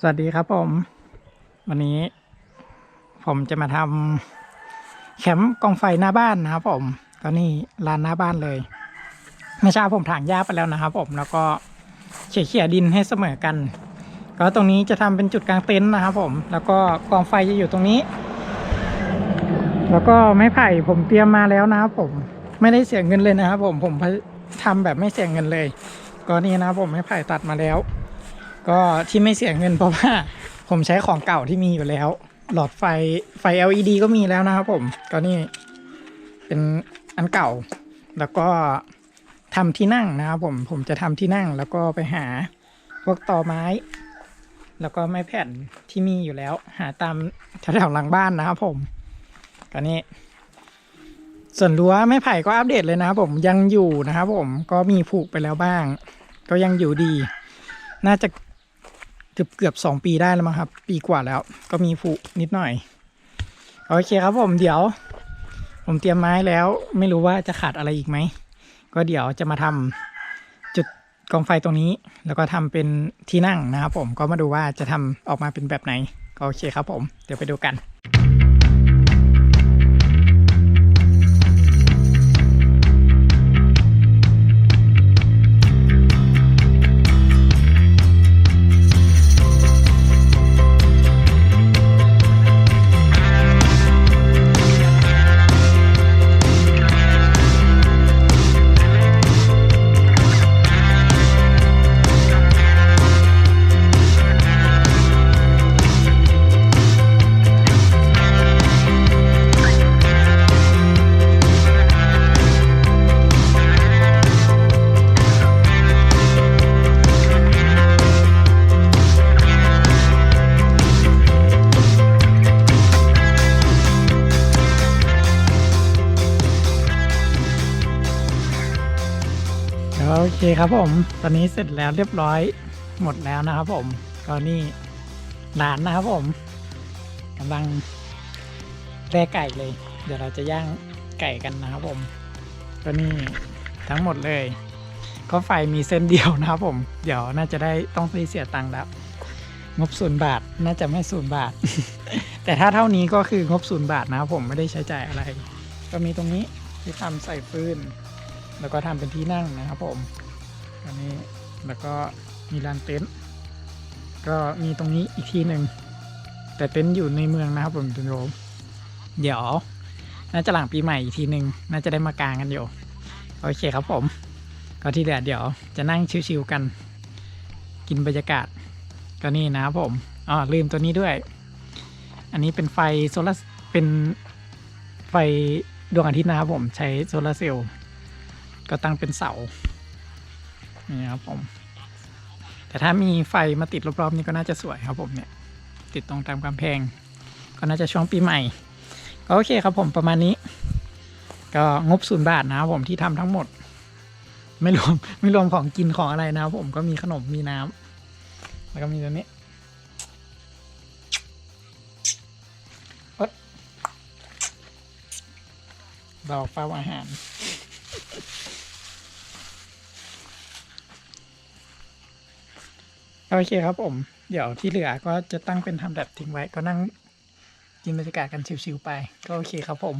สวัสดีครับผม วันนี้ ผมจะมาทำแคมป์กองไฟหน้าบ้านนะครับผมก็นี่ลานหน้าบ้านเลยเมื่อเช้าผมถางหญ้าไปแล้วนะครับ ผมแล้วก็เขี่ยเขี่ยดินให้เสมอกัน ก็ตรงนี้จะทำเป็นจุดกลางเต็นท์นะครับ ผม แล้วก็กองไฟจะอยู่ตรงนี้ แล้วก็ไม้ไผ่ผมเตรียมมาแล้วนะครับผมไม่ได้เสียเงินเลยนะครับผมผมทำแบบไม่เสียเงินเลย ก็นี่นะครับผมไม้ไผ่ตัดมาแล้ว ก็ที่ไม่เสียเงินเพราะว่าผมใช้ของเก่าที่มีอยู่แล้ว หลอดไฟไฟ LED ก็มีแล้วนะครับผมก็นี่เป็นอันเก่า แล้วก็ทำที่นั่งนะครับผมผมจะทำที่นั่งแล้วก็ไปหาพวกต่อไม้ แล้วก็ไม้แผ่นที่มีอยู่แล้ว หาตามแถวๆหลังบ้านนะครับผมก็นี่ส่วนรั้วไม้ไผ่ก็อัปเดตเลยนะครับผมยังอยู่นะครับผมก็มีผูกไปแล้วบ้าง ก็ยังอยู่ดี น่าจะ เกือบเกือบสองปีได้แล้วมั้งครับ ปีกว่าแล้ว ก็มีผุนิดหน่อย โอเคครับผมเดี๋ยว ผมเตรียมไม้แล้ว ไม่รู้ว่าจะขาดอะไรอีกไหม ก็เดี๋ยวจะมาทำจุดกองไฟตรงนี้ แล้วก็ทำเป็นที่นั่งนะครับผมก็มาดูว่าจะทำออกมาเป็นแบบไหน ก็โอเคครับผม เดี๋ยวไปดูกัน เคครับผม ตอนนี้เสร็จแล้วเรียบร้อยหมดแล้วนะครับผม ก็นี่หลานนะครับผมกำลังแร่ไก่เลย เดี๋ยวเราจะย่างไก่กันนะครับผม ก็นี่ทั้งหมดเลย ก็ไฟมีเส้นเดียวนะครับผม เดี๋ยวน่าจะได้ต้องเสียตังค์แล้วงบศูนย์บาทน่าจะไม่ศูนย์บาท แต่ถ้าเท่านี้ก็คืองบศูนย์บาทนะครับผมไม่ได้ใช้จ่ายอะไร ก็มีตรงนี้ที่ทำใส่ฟืน แล้วก็ทำเป็นที่นั่งนะครับผมอันนี้แล้วก็มีลานเต็นท์ก็มีตรงนี้อีกที่หนึ่งแต่เต็นท์อยู่ในเมืองนะครับผมทุกโยมเดี๋ยว น่าจะหลังปีใหม่อีกทีหนึ่งน่าจะได้มากางกันอยู่โอเคครับผม ก็ที่เหลือเดี๋ยวจะนั่งชิวๆกัน กินบรรยากาศก็นี่นะครับผมอ๋อลืมตัวนี้ด้วย อันนี้เป็นไฟโซลาร์เป็นไฟดวงอาทิตย์นะครับผมใช้โซลาร์เซลล์ ก็ตั้งเป็นเสานี่ครับผม แต่ถ้ามีไฟมาติดรอบๆนี้ก็น่าจะสวยครับผมเนี่ย ติดตรงตามกำแพง ก็น่าจะช่วงปีใหม่ ก็โอเคครับผมประมาณนี้ ก็งบศูนย์บาทนะครับผมที่ทำทั้งหมด ไม่รวมไม่รวมของกินของอะไรนะครับผมก็มีขนมมีน้ำแล้วก็มีตัวนี้เอิ๊ดเราเฝ้าอาหาร โอเคครับผม เดี๋ยวที่เหลือก็จะตั้งเป็นทำแบบทิ้งไว้ก็นั่งกินบรรยากาศกันชิวๆไป ก็โอเคครับผม